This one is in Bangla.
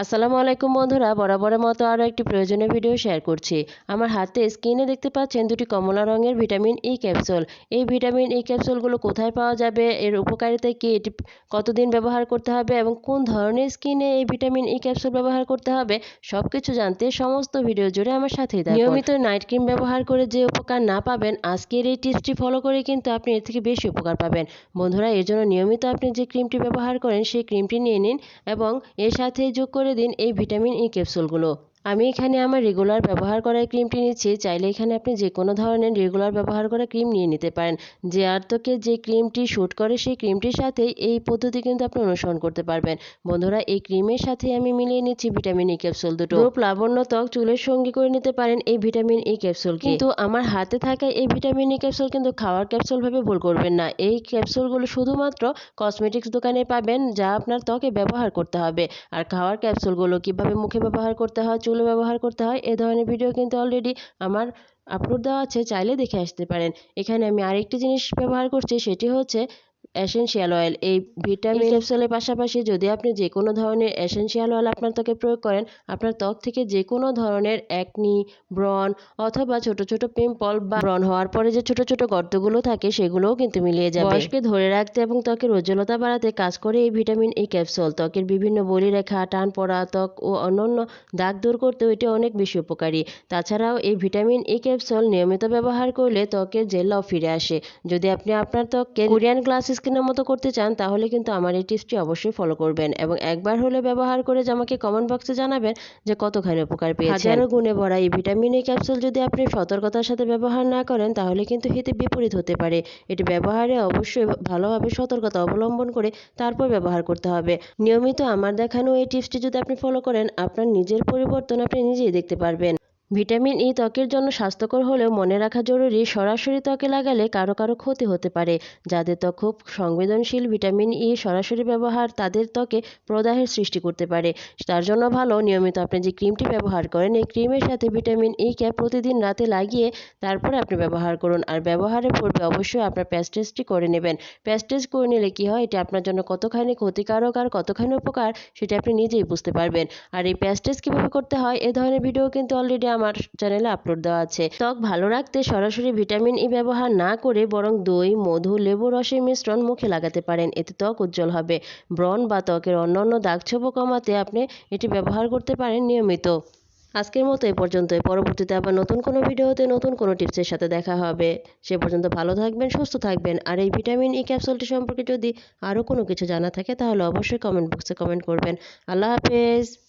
আসসালামু আলাইকুম বন্ধুরা, বরাবরের মতো আরও একটি প্রয়োজনীয় ভিডিও শেয়ার করছি। আমার হাতে স্ক্রিনে দেখতে পাচ্ছেন দুটি কমলা রঙের ভিটামিন ই ক্যাপসুল এই ভিটামিন ই ক্যাপসুলগুলো কোথায় পাওয়া যাবে? এর উপকারিতা কী? এটি কতদিন ব্যবহার করতে হবে? এবং কোন ধরনের স্কিনে এই ভিটামিন ই ক্যাপসুল ব্যবহার করতে হবে? সব কিছু জানতে সমস্ত ভিডিও জুড়ে আমার থাকুন। নিয়মিত নাইট ক্রিম ব্যবহার করে যে উপকার না পাবেন, আজকের এই টিপসটি ফলো করে কিন্তু আপনি এর থেকে বেশি উপকার পাবেন। বন্ধুরা, এর জন্য নিয়মিত আপনি যে ক্রিমটি ব্যবহার করেন, সেই ক্রিমটি নিয়ে নিন এবং এর সাথে যোগ করে দিন এই ভিটামিন ই ক্যাপসুলগুলো। আমি এখানে আমার রেগুলার ব্যবহার করা ক্রিমটি নিচ্ছি চাইলে এখানে আপনি যে কোনো ধরনের রেগুলার ব্যবহার করা ক্রিম নিয়ে নিতে পারেন। যে আর তোকে যে ক্রিমটি শ্যুট করে সেই ক্রিমটির সাথেই এই পদ্ধতি কিন্তু আপনি অনুসরণ করতে পারবেন। বন্ধুরা এই ক্রিমের সাথে আমি মিলিয়ে নিচ্ছি ভিটামিন ই ক্যাপসুল দুটো। রূপ লাবণ্য ত্বক চুলের সঙ্গী করে নিতে পারেন এই ভিটামিন ই ক্যাপসুল কিন্তু আমার হাতে থাকা এই ভিটামিন ই ক্যাপসুল কিন্তু খাওয়ার ক্যাপসুল ভাবে ভুল করবেন না। এই ক্যাপসুলগুলো শুধুমাত্র কসমেটিক্স দোকানে পাবেন যা আপনার ত্বকে ব্যবহার করতে হবে। আর খাওয়ার ক্যাপসুলগুলো কীভাবে মুখে ব্যবহার করতে হয় চুলে ব্যবহার করতে হয়, এ ধরনের ভিডিও কিন্তু অলরেডি আমার আপলোড দেওয়া আছে, চাইলে দেখে আসতে পারেন। এখানে আমি আরেকটি জিনিস ব্যবহার করছি, সেটি হচ্ছে এসেনশিয়াল অয়েল এই ভিটামিন ক্যাপসুলের পাশাপাশি যদি আপনি যে কোনো ধরনের এসেনশিয়াল অয়েল আপনার ত্বকে প্রয়োগ করেন আপনার ত্বক থেকে যে কোনো ধরনের একনি ব্রণ অথবা ছোট ছোট পিম্পল বা ব্রণ হওয়ার পরে যে ছোট ছোট গর্তগুলো থাকে সেগুলোও কিন্তু মিলিয়ে যাবে। বয়সকে ধরে রাখতে এবং ত্বকের উজ্জ্বলতা বাড়াতে কাজ করে এই ভিটামিন এই ক্যাপসুল ত্বকের বিভিন্ন বলিরেখা টান পড়া ত্বক ও অন্যান্য দাগ দূর করতেও এটি অনেক বেশি উপকারী। তাছাড়াও এই ভিটামিন এই ক্যাপসুল নিয়মিত ব্যবহার করলে ত্বকের জেল্লাও ফিরে আসে। যদি আপনি আপনার ত্বককে কোরিয়ান গ্লাস স্কিনের মতো করতে চান তাহলে কিন্তু আমার এই টিপসটি অবশ্যই ফলো করবেন এবং একবার হলে ব্যবহার করে আমাকে কমেন্ট বক্সে জানাবেন যে কতখানি উপকার পেয়েছেন। হাজারো গুণে ভরা এই ভিটামিন এ ক্যাপসুল যদি আপনি সতর্কতার সাথে ব্যবহার না করেন তাহলে কিন্তু হিতে বিপরীত হতে পারে। এটি ব্যবহারে অবশ্যই ভালোভাবে সতর্কতা অবলম্বন করে তারপর ব্যবহার করতে হবে। নিয়মিত আমার দেখানো এই টিপসটি যদি আপনি ফলো করেন আপনার নিজের পরিবর্তন আপনি নিজেই দেখতে পারবেন। ভিটামিন ই ত্বকের জন্য স্বাস্থ্যকর হলেও মনে রাখা জরুরি, সরাসরি ত্বকে লাগালে কারও কারও ক্ষতি হতে পারে। যাদের ত্বক খুব সংবেদনশীল, ভিটামিন ই সরাসরি ব্যবহার তাদের ত্বকে প্রদাহের সৃষ্টি করতে পারে। তার জন্য ভালো, নিয়মিত আপনি যে ক্রিমটি ব্যবহার করেন, এই ক্রিমের সাথে ভিটামিন ই ক্যাপ প্রতিদিন রাতে লাগিয়ে তারপরে আপনি ব্যবহার করুন। আর ব্যবহারের পূর্বে অবশ্যই আপনার প্যাস্টেজটি করে নেবেন। প্যাস্টেজ করে নিলে কী হয়? এটি আপনার জন্য কতখানি ক্ষতিকারক আর কতখানি উপকার, সেটা আপনি নিজেই বুঝতে পারবেন। আর এই প্যাস্টেজ কীভাবে করতে হয়? এ ধরনের ভিডিও কিন্তু অলরেডি আমার চ্যানেলে আপলোড দেওয়া আছে। ত্বক ভালো রাখতে সরাসরি ভিটামিন ই ব্যবহার না করে বরং দই, মধু লেবু রসের মিশ্রণ মুখে লাগাতে পারেন। এতে ত্বক উজ্জ্বল হবে। ব্রণ বা ত্বকের অন্যান্য দাগছোপ কমাতে আপনি এটি ব্যবহার করতে পারেন নিয়মিত। আজকের মতো এ পর্যন্তই। পরবর্তীতে আবার নতুন কোনো ভিডিওতে নতুন কোনো টিপসের সাথে দেখা হবে। সে পর্যন্ত ভালো থাকবেন, সুস্থ থাকবেন। আর এই ভিটামিন ই ক্যাপসুলটি সম্পর্কে যদি আরও কোনো কিছু জানা থাকে, তাহলে অবশ্যই কমেন্ট বক্সে কমেন্ট করবেন। আল্লাহ হাফেজ।